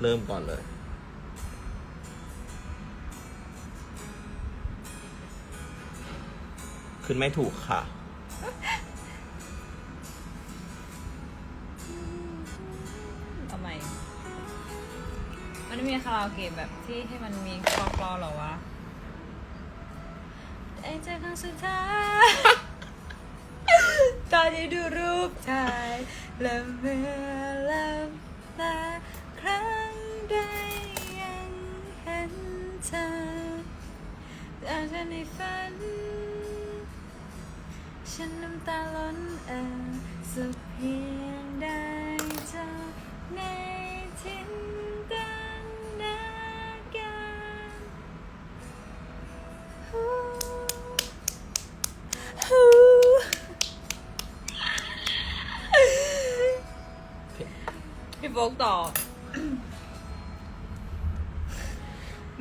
เริ่มก่อนเลย ขึ้นไม่ถูกค่ะเอาใหม่มันไม่มีคาราโอเกะแบบที่ให้มันมีกรอๆหรอวะไอ้เจอครั้งสุดท้ายตอนที่ดูรูปถ่ายและเมื่อลำตา แต่ฉันในฝัน ฉันน้ำตาล้นเอ่อสุดเพียงได้เจอในทิ้นตันนาการฮู้ฮู้พี่โฟกต่อ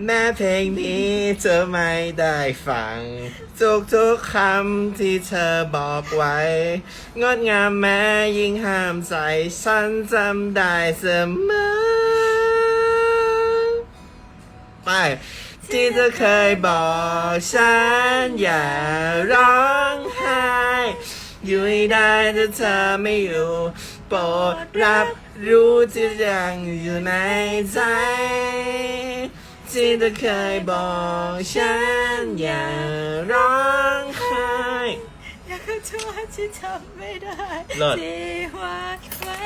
แม้เพลงนี้เธอไม่ได้ฟัง ทุกทุกคำที่เธอบอกไว้ งดงามแม้ยิ่งห้ามใจฉันจำได้เสมอไปที่เธอเคยบอกฉันอย่าร้องไห้อยู่ให้ได้ถ้าเธอไม่อยู่ โปรดรับรู้ที่ยังอยู่ในใจ ที่เธอเคยบอกฉันอย่าร้องไห้อยากขอโทษที่ทำไม่ได้เลิศ ที่วาดไว้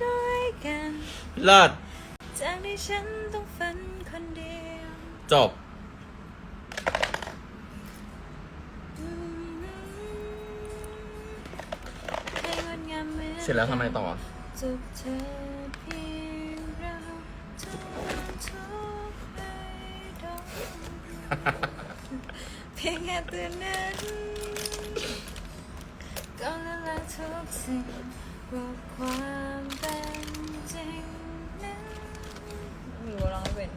ด้วยกันเลิศจากที่ฉันต้องฝันคนเดียวจบให้งดงามเหมือนเสร็จแล้วทำไมต่อจุดเธอ เพียงแค่ตือนนั้นก็ละลายทุกสิ่งบอกความเป็นจริงนั้นไม่รู้ว่าร้องเป็น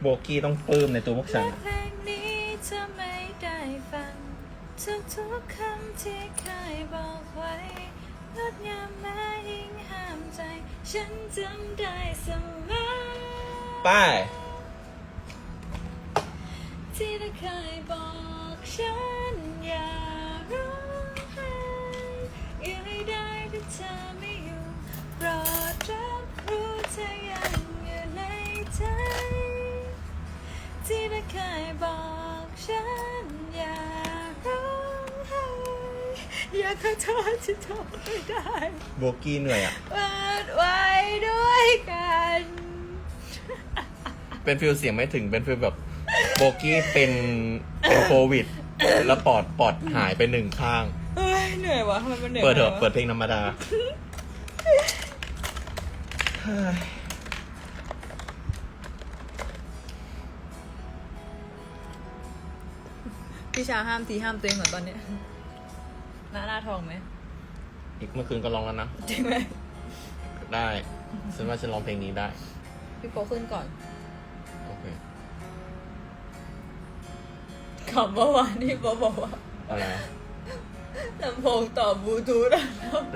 โบกี้ต้องปลื้มในตัวพวกฉันเพลงนี้จะไม่ได้ฟังทุกทุกๆคำที่เคยบอกไว้งดงามแม้ยิ่งห้ามใจ ฉันจำได้เสมอ ไป ที่เธอเคยบอกฉันอย่าร้องไห้อยู่ให้ได้ถ้าเธอไม่อยู่โปรดรับรู้เธอยังอยู่ในใจ ที่เธอเคยบอกฉันอย่าร้องไห้อยากขอโทษที่ทำไม่ได้โบกี้เหนื่อยอะวาดไว้ด้วยกัน เป็นฟิลเสียงไม่ถึงเป็นฟิลแบบ โบกี้เป็นเป็นโควิด แล้วปอดปอดหายไปหนึ่งข้าง เฮ้ยเหนื่อยวะทำไมมันเหนื่อยเปิดเถอะวะเปิดเพลงธรรมดาพี่ชาห้ามทีห้ามตัวเองเหมือนตอนเนี้ยหน้าหน้าทองไหมอีกเมื่อคืนก็ร้องแล้วนะ จริงไหมได้ฉันว่าฉันร้องเพลงนี้ได้ พี่โฟขึ้นก่อน ขำเมื่อวานที่โฟบอกว่าอะไรลำโพงต่อบลูทูธอะ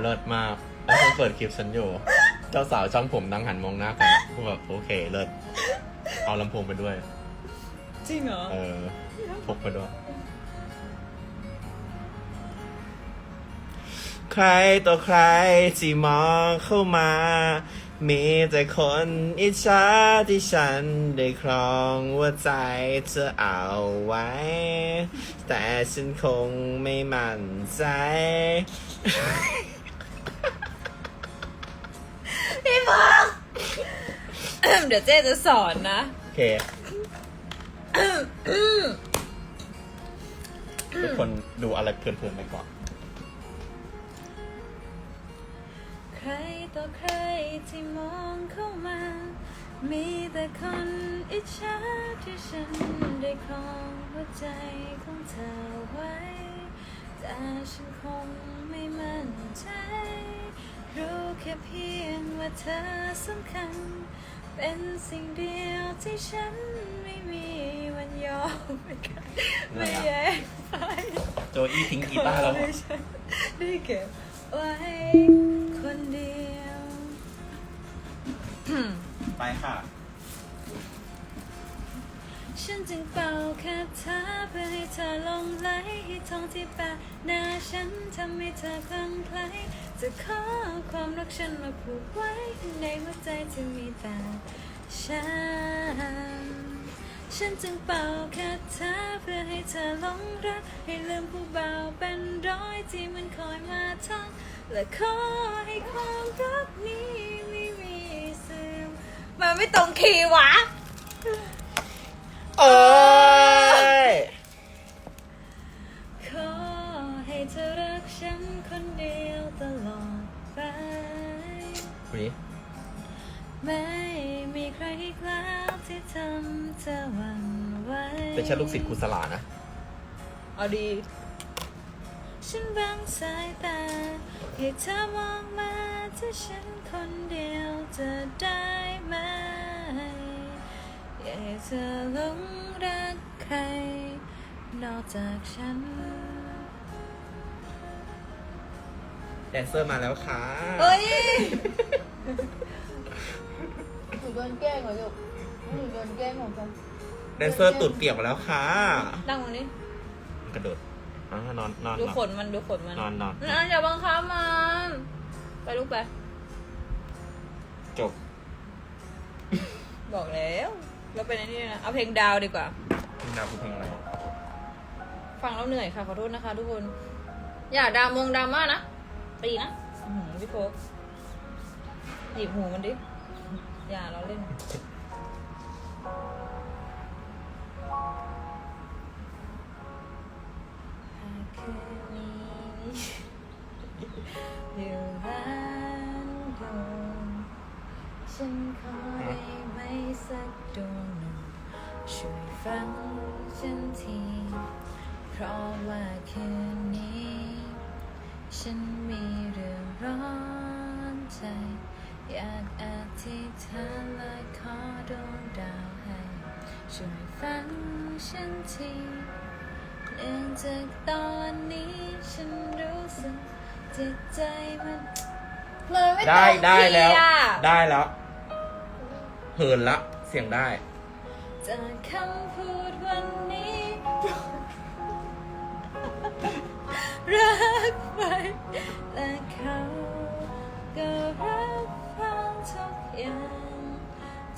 เลิศมากแล้วฉันเปิดคลิปฉันอยู่ เจ้าสาวช่างผมนั่งหันมองหน้ากันพวกแบบโอเคเลิศเอาลำโพงไปด้วย จริงเหรอ เออพกไปด้วย ใครต่อใครที่มองเข้ามา มีแต่คนอิจฉาที่ฉันได้ครองหัวใจเธอเอาไว้ แต่ฉันคงไม่มั่นใจ พี่โฟกเดี๋ยวเจ๊จะสอนนะ โอเค ทุกคนดูอะไรเพลินๆไปก่อน ครต่อใครที่มองเข้ามา มีแต่คนอิจฉาที่ฉันได้ครองหัวใจของเธอไว้ แต่ฉันคงไม่มั่นใจ รู้แค่เพียงว่าเธอสำคัญ เป็นสิ่งเดียวที่ฉันไม่มีวันยอมไม่กันอะไรไม่อะแยกไปโจอี้ทิ้งกีตาร์แล้วขอให้ฉันได้เก็บไว้ คนเดียว ไปค่ะ ฉันจึงเป่าคาถาเพื่อให้เธอหลงไหลให้ทองที่แปะหน้าฉันทำให้เธอคลั่งไคล้จะขอความรักฉันมาผูกไว้ในหัวใจที่มีแต่ฉัน ฉันจึงเป่าคาถาเพื่อให้เธอหลงรัก ให้ลืมผู้เบาเป็นร้อยที่มันคอยมาทัก และขอให้ความรักนี้ไม่มีเสื่อมมันไม่ตรงคีย์วะ เอ้ยขอให้เธอรักฉันคนเดียวตลอดไปวิไม่มีใครอีกแล้วที่ทำเธอหวั่นไหวเป็นฉันลูกศิษย์ครูสลานะ เอาดี ฉันบังสายตาให้เธอมองมาที่ฉันคนเดียวจะได้ไหมอย่าให้เธอหลงรักใคร นอกจากฉันแดนเซอร์มาแล้วค่ะเอ้ยหนูโดนแกล้งเหรอลูกหนูโดนแกล้งของฉันแดนเซอร์ตุดเปียกมาแล้วค่ะดังกวันนี้ กระโดด อ่านอนนอนดูนอนขนมันดูขนมันนอนนอนนั่นอย่าบังคับมันไปลูกไป จบ บอกแล้วแล้วเป็นไอ้นี่นะเอาเพลงดาวดีกว่าเพลงดาวคือเพลงอะไรฟังแล้วเหนื่อยค่ะขอโทษนะคะ ทุกคน อย่าดามงดราม่านะตีนะอื้อหือพี่โฟกหยิบหูมันดิ อย่าเราเล่น อยู่ร้านดวงฉันขอได้ไหมสักดวงหนึ่งช่วยฟังฉันทีเพราะว่าคืนนี้ ฉันมีเรื่องร้อนใจ อยากอธิษฐานและขอดวงดาวให้ช่วยฟังฉันทีเนื่องจากตอนนี้ฉันรู้สึก จิตใจมันเลยไม่ตได้รงได้คีย์แล้วอะได้แล้วเหินละ เสียงได้ จากคำพูดวันนี้รักไปและเขาก็รับฟังทุกอย่าง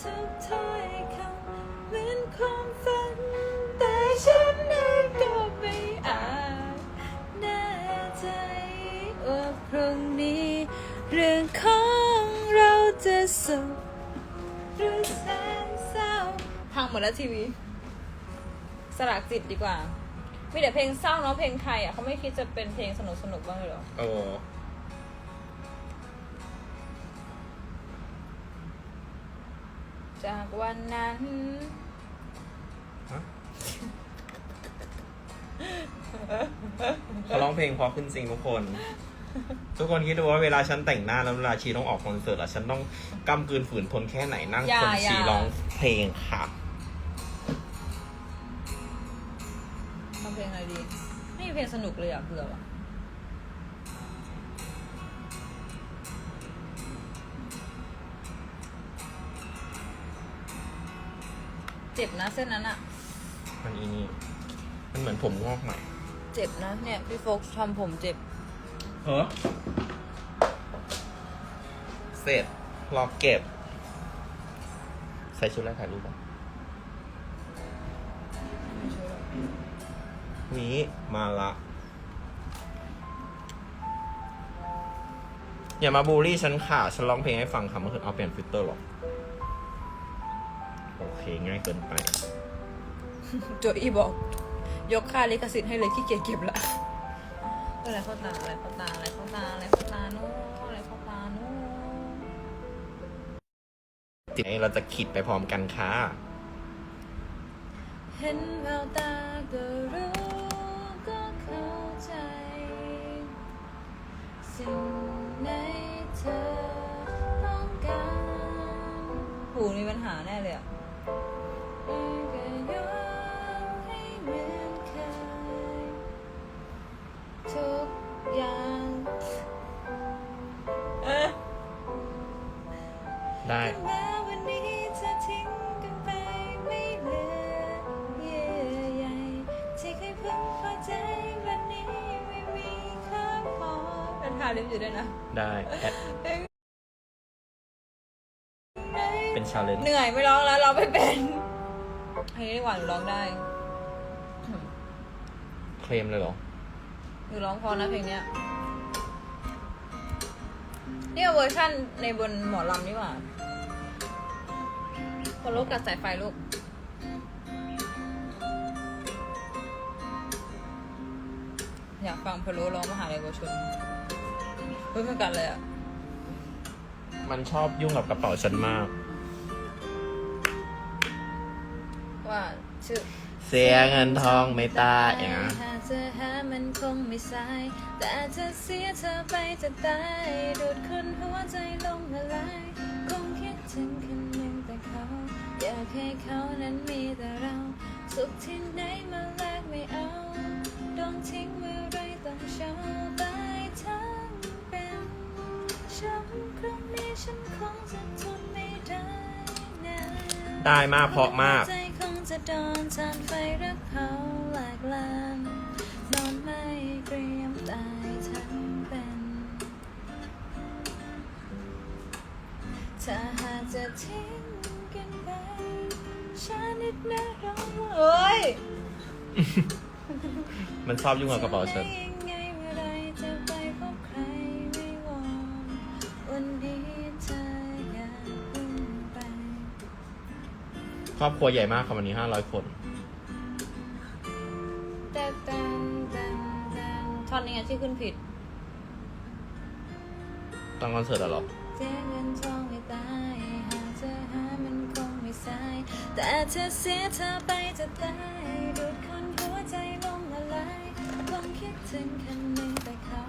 ทุกถ้อยคำเหมือนความฝันแต่ฉันเอ รุ่งนี้ เรื่องของเราจะสุขหรือแสนเศร้าพังหมดแล้วทีวี สลักจิตดีกว่า มีแต่เพลงเศร้าเนาะเพลงไทยอะเขาไม่คิดจะเป็นเพลงสนุกสนุกๆบ้างเลยเหรอ โอ้จากวันนั้น ฮะเขาร้องเพลงเพอขึ้นจริงทุกคน ทุกคนคิดดูว่าเวลาฉันแต่งหน้าแล้วเวลาชีต้องออกคอนเสิร์ตอะฉันต้องกำกืนฝืนทนแค่ไหนนั่งอย่าคนอย่า ชีร้องเพลงค่ะ ทำเพลงอะไรดี ไม่มีเพลงสนุกเลยอะเบื่อว่ะเจ็บนะเส้นนั้นอะมันอีนี่ มันเหมือนผมงอกใหม่ เจ็บนะเนี่ย พี่โฟกทำผมเจ็บ เฮ้อเสร็จรอเก็บ ใส่ชุดแรกถ่ายรูปก่อนนี้มาละ อย่ามาบูลลี่ฉันค่ะ ฉันร้องเพลงให้ฟังค่ะเมื่อคืนเอาเปลี่ยนฟิลเตอร์หรอก โอเค ง่ายเกินไป โจอี้บอก ยกค่าลิขสิทธิ์ให้เลยขี้เกียจเก็บละ อะไรเข้าตาอะไรเข้าตาอะไรเข้าตาอะไรเข้าตาโน้อะไรเข้าตาโน้จิตเราจะขิดไปพร้อมกันค่ะ เห็นแววตาก็รู้ก็เข้าใจสิ่ง อยู่ด้วยนะได้แอดเป็นชาเลนจ์เหนื่อยไม่ร้องแล้วร้องไม่เป็นเพลงนี้หวานหนูร้องได้เคลมเลยเหรอหนูร้องเพอนะเพลงเนี้ยเนี่ยเวอร์ชั่นในบนหมอลำนี่หว่าพอลูกกัดสายไฟลูกอยากฟังพะโล้ร้องมหาลัยเวอร์ชน เฮ้ยเหมือนกันเลยอะมันชอบยุ่งกับกระเป๋าฉันมาก ว่าชื่อเสียเงินทองไม่ตายอย่างเงี้ยหากเธอหามันคงไม่สายแต่จะเสียเธอไปจะตายดูดคนหัวใจลงละลายคงคิดถึงคนหนึ่งแต่เขา อยากให้เขานั้นมีแต่เรา สุขที่ไหนมาแลกไม่เอา ต้องทิ้งเมื่อไรต้องเช้า ไม่ได้นะได้มากเพราะมากใจคงจะโดนจานไฟรักเผาแหลกลานนอนไม่เตรียมตายทั้งเป็นถ้าหากจะทิ้งกันไปฉันนิดนะร้องเอ้ย มันชอบยุ่งกับกระเป๋าฉัน รอบครัวใหญ่มากค่ะวันนี้ห้าร้อยคน แต่แต่แต่แต่ท่อนนี้ไงที่ขึ้นผิดตอนคอนเสิร์ตอะเหรอเสียเงินทองไม่ตายหากเธอหามันคงไม่สายแต่เธอเสียเธอไปจะตายดูดคนหัวใจลงละลายคงคิดถึงคนหนึ่งแต่เขา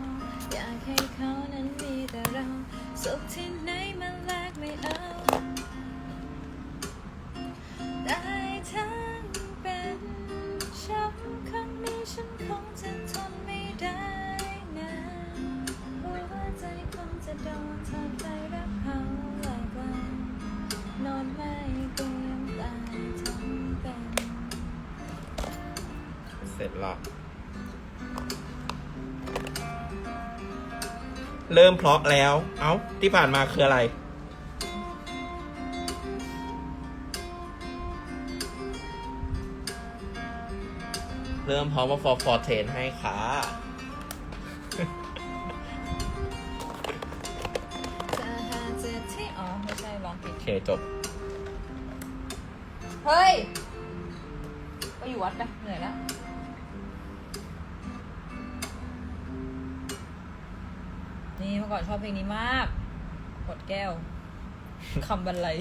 อยากให้เขานั้นมีแต่เรา สุขที่ไหนมันแลกไม่เอา ฉันคงจะทนไม่ได้นะหัวใจคงจะโดนทำไปรักเขาหลายวันนอนไม่เตรียมตายทั้งเป็นเสร็จละเริ่มเพราะแล้ว เอ้า ที่ผ่านมาคืออะไร เริ่มเพราะว่าฟอร์ฟอร์เทนให้ค่ะจะหาเจอที่อ๋อไม่ใช่ร้องผิดโอเคจบ เฮ้ย ไปอยู่วัดไปเหนื่อยแล้ว นี่เมื่อก่อนชอบเพลงนี้มากกดแก้วคำบรรลัย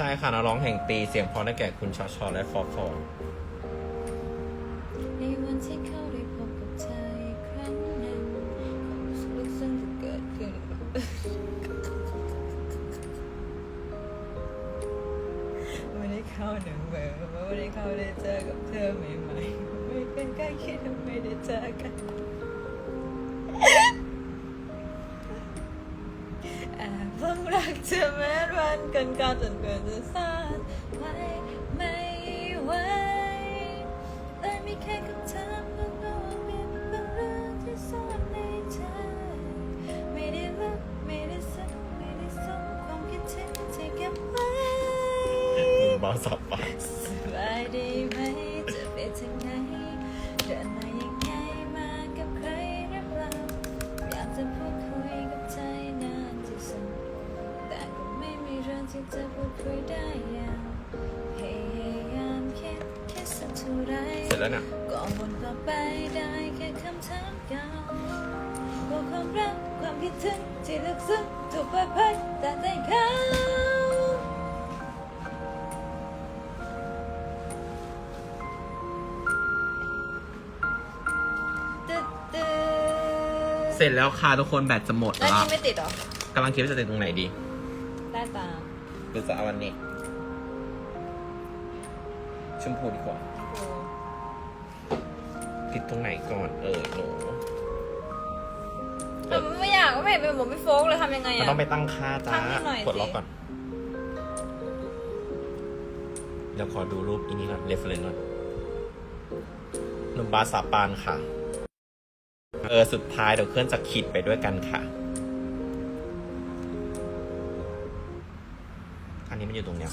ช่ค่ะนักร้องแห่งปีเสียงเพอได้แก่คุณชอชอและฟอร์ฟอร์ในวันที่เขาได้พบกับเธออีกครั้งหนึ่งความรู้สึกลึกซึ้งที่เกิดขึ้นไม่ได้เข้าหนึ่งเบอร์ไม่ได้เข้าได้เจอกับเธอใหม่ๆไม่เป็นใกล้คิดไม่ได้เจอกัน แอบหวังรักเธอแม้วันกันกาจนเกินจะสานไว้ไม่ไหวแต่มีแค่คำถามบางว่ามีบางเรื่องที่ซ่อนในใจไม่ได้ลึกไม่ได้ซึ้งไม่ได้ส่งความคิดถึงที่เก็บไว้บาสับปะสบายดีไหม จะพูดคุยได้ยาวพยายามคิดคิดสักเท่าไรเสร็จแล้วเนี่ยก็วนกลับไปได้แค่คำถามเก่าว่าความรักความคิดถึงที่ลึกซึ้งถูกเปิดเผยแต่ใจเขาตึ๊ดตึ๊ดเสร็จแล้วค่ะทุกคนแบตจะหมดแล้วแล้วนี่ไม่ติดเหรอกำลังคิดว่าจะติดตรงไหนดี ได้ตาม หรือจะเอาวันนี้ ชมพูดีกว่าโอ้ติดตรงไหนก่อน เออหนูแต่ไม่อยากก็ไม่เห็นเป็นผมพี่โฟกเลยทำยังไงมันอะ ต้องไปตั้งค่าจ้าตั้งให้หน่อยสิ กดล็อกก่อน เดี๋ยวขอดูรูปอีนี้ก่อนเรฟเฟรนก่อนหนุ่มบาสาปานค่ะ เออ สุดท้ายเดี๋ยวเคลื่อนจะขีดไปด้วยกันค่ะ มันอยู่ตรงเนี้ย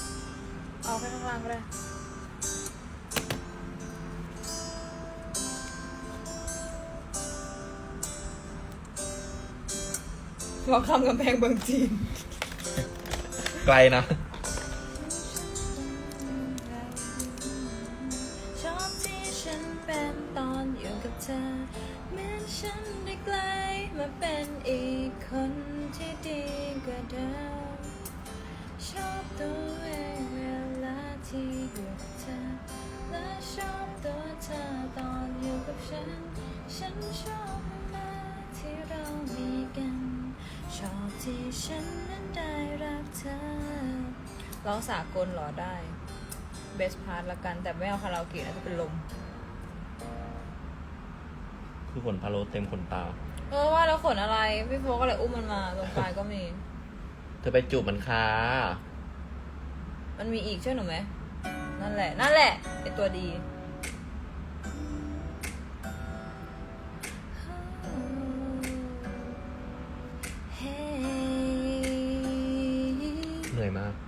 เอาแค่ข้างล่างก็ได้รอคำกำแพงเมืองจีน ไกลนะ ฉันนั้นได้รักเธอร้องสากลเหรอได้ เบสพาร์ทละกัน แต่ไม่เอาคาราโอเกะนะจะเป็นลม คือขนพะโล้เต็มขนตา เออว่าแล้วขนอะไร พี่โฟก็เลยอุ้มมันมาตรงปลายก็มี เธอไปจูบมันค่ะมันมีอีกช่วยหนูไหม นั่นแหละ นั่นแหละไอตัวดี อยมาก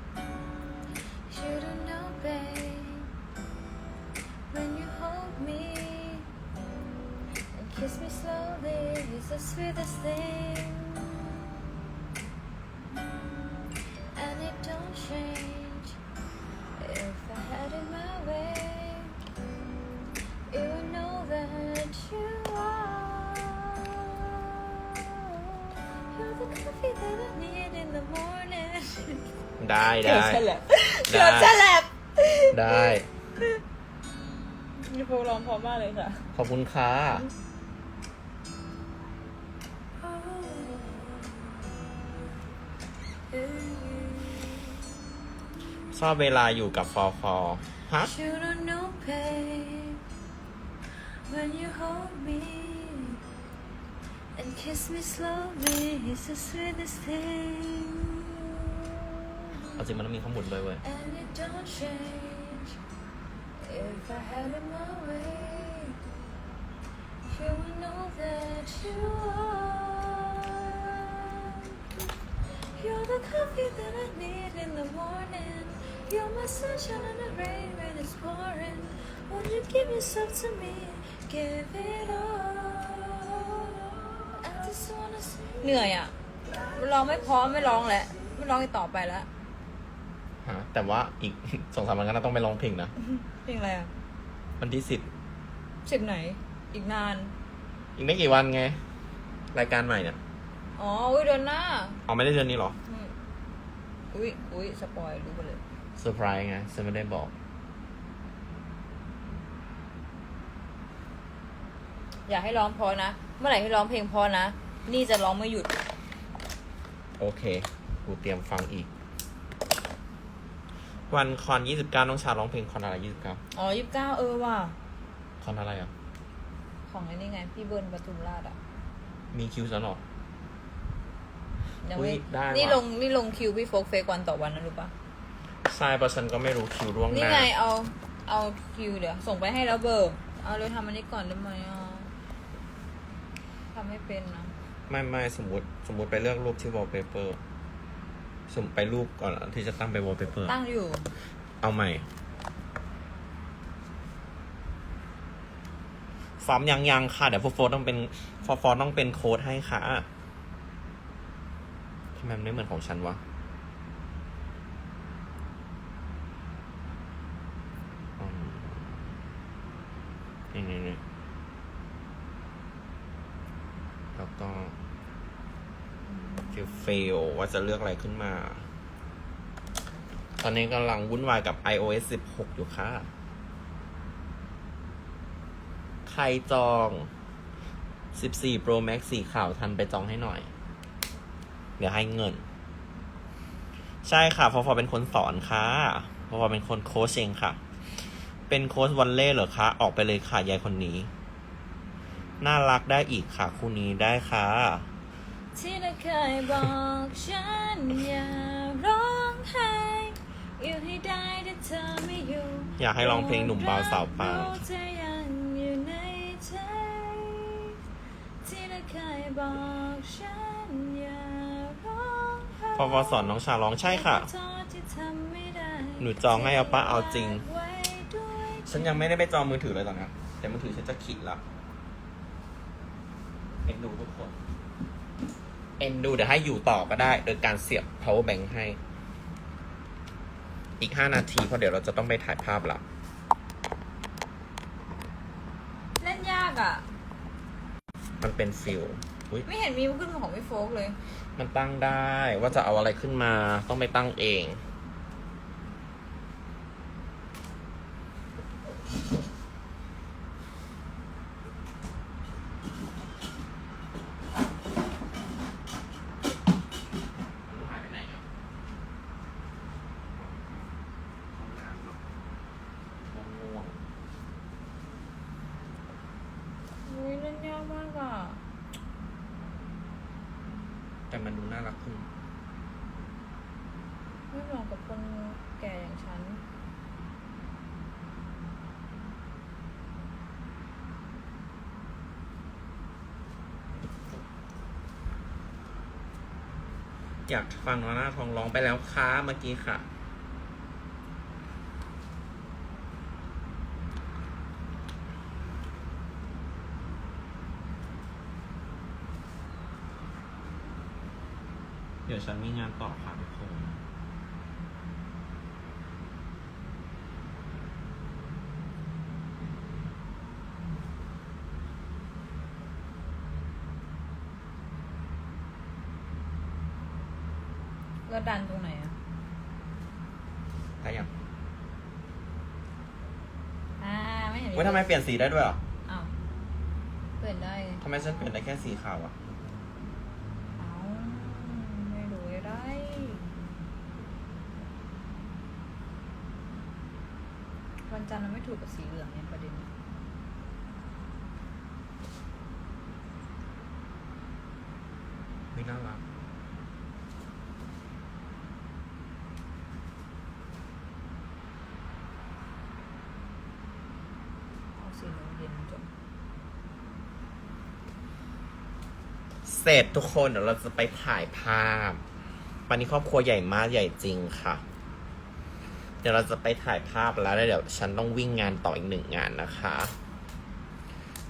ได้ได้เกือบฉลับได้ เกือบฉลับได้พี่โฟร้องพร้อมมากเลยค่ะ ขอบคุณค่ะชอบเวลาอยู่กับฟอฟอฮะ You don't know, babe, when you hold me and kiss me slowly, it's the sweetest thing. เอาจริงมันต้องมีข้อมูลด้วยเว้ย And it don't change if I had it my way. You would know that you are. You're the coffee that I need in the morning. You're my sunshine in the rain when it's pouring. Won't you give yourself to me? Give it all. I just wanna see. เหนื่อยอะร้องไม่พร้อมไม่ร้องแล้วไม่ร้องอีกต่อไปแล้ว ฮะแต่ว่าอีก สองสามวันก็น่าต้องไปร้องเพลงนะเพลงอะไรอะวันที่สิบสิบไหน อีกนาน อีกไม่กี่วันไง รายการใหม่เนี่ยอ๋ออุ้ยเดือนหน้าเอาไม่ได้เดือนนี้หรออืมอุ้ยอุ้ยสปอยรู้ไปเลย เซอร์ไพรส์ไงฉันไม่ได้บอก อยากให้ร้องเพอนะ เมื่อไหร่ที่ร้องเพลงเพอนะ นี่จะร้องไม่หยุด โอเค กูเตรียมฟังอีก วันคอนยี่สิบเก้าน้องชาร้องเพลงคอนอะไรยี่สิบเก้าอ๋อยี่สิบเก้าเออว่ะคอนอะไรอะ ของไอ้นี่ไง พี่เบิร์นปทุมราชอะ มีคิวซะหรอยังอุ๊ไม่ยได้ว่ะนี่ลงนี่ลงคิวพี่โฟกเฟกวันต่อวันนะรู้ปะใช่เพราะฉันก็ไม่รู้คิวร่วงหนี่น้าไงเอาเอาคิวเดี๋ยวส่งไปให้แล้วเบอร์เอาเลยทำอันนี้ก่อนได้ไหมอะทำไม่เป็นนะ ไม่ไม่สมมติสมมติไปเลือกรูปที่ wallpaper สมไปรูปก่อนที่จะตั้งไป wallpaper ตั้งอยู่ เอาใหม่ ฟอร์มยังยังค่ะ เดี๋ยวโฟโฟต้องเป็นฟอฟอต้องเป็นโค้ดให้ค่ะทำไมมันไม่เหมือนของฉันวะอืมนี่นี่นี่แล้วก็ ฟิลเฟลว่าจะเลือกอะไรขึ้นมา ตอนนี้กำลังวุ่นวายกับ iOS 16 อยู่ค่ะ ใครจอง 14 Pro Max สีขาวทันไปจองให้หน่อย เดี๋ยวให้เงิน ใช่ค่ะฟอฟอเป็นคนสอนค่ะฟอฟอเป็นคนโค้ชเองค่ะ เป็นโค้ชวันเล่เหรอคะ ออกไปเลยค่ะยายคนนี้ น่ารักได้อีกค่ะคู่นี้ได้ค่ะ ที่เธอเคยบอกฉันอย่าร้องไห้อยู่ให้ได้แต่เธอไม่อยู่อยากให้ร้องเพลงหนุ่มบาวสาวปางรู้เธอยังอยู่ในใจที่เธอเคยบอกฉันอย่าร้องไห้ฟอฟอสอนน้องชาร้องใช่ค่ะ ขอโทษที่ทำไม่ได้หนูจองให้เอาปะเอาจริง ไว้ด้วยฉันยังไม่ได้ไปจองมือถือเลยตอนนี้แต่มือถือฉันจะขิดแล้วเอ็นดูทุกคน เอ็นดูเดี๋ยวให้อยู่ต่อก็ได้ โดยการเสียบ power bank ให้ อีกห้านาทีเพราะเดี๋ยวเราจะต้องไปถ่ายภาพละเล่นยากอะ มันเป็นฟิลอุ๊ยไม่เห็นมีขึ้นของพี่โฟกเลย มันตั้งได้ว่าจะเอาอะไรขึ้นมาต้องไปตั้งเอง หายไปไหนอะห้องน้ำเนอะง่วง อุ้ยเล่นยากมากอะ ๆแต่มันดูน่ารักขึ้น ไม่เหมาะกับคนแก่อย่างฉัน อยากฟังน้องหน้าทองร้องไปแล้วค้าเมื่อกี้ค่ะ เดี๋ยวฉันมีงานต่อค่ะทุกคน แล้วดันตรงไหนอะได้ยังอ่าไม่เห็นว่าทำไมเปลี่ยนสีได้ด้วยเหรออ้าวเปลี่ยนได้ไงทำไมฉันเปลี่ยนได้แค่สีขาวอะเอ้าไม่รู้ได้วันจันทร์มันไม่ถูกกับสีเหลืองเนี่ยประเด็นไม่น่ารัก เอาสีเหลืองเย็นจบ เสร็จทุกคนเดี๋ยวเราจะไปถ่ายภาพวันนี้ครอบครัวใหญ่มากใหญ่จริงค่ะ เดี๋ยวเราจะไปถ่ายภาพแล้วแล้วเดี๋ยวฉันต้องวิ่งงานต่ออีกหนึ่งงานนะคะ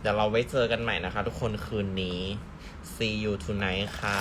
เดี๋ยวเราไว้เจอกันใหม่นะคะ ทุกคนคืนนี้ see you tonight ค่ะ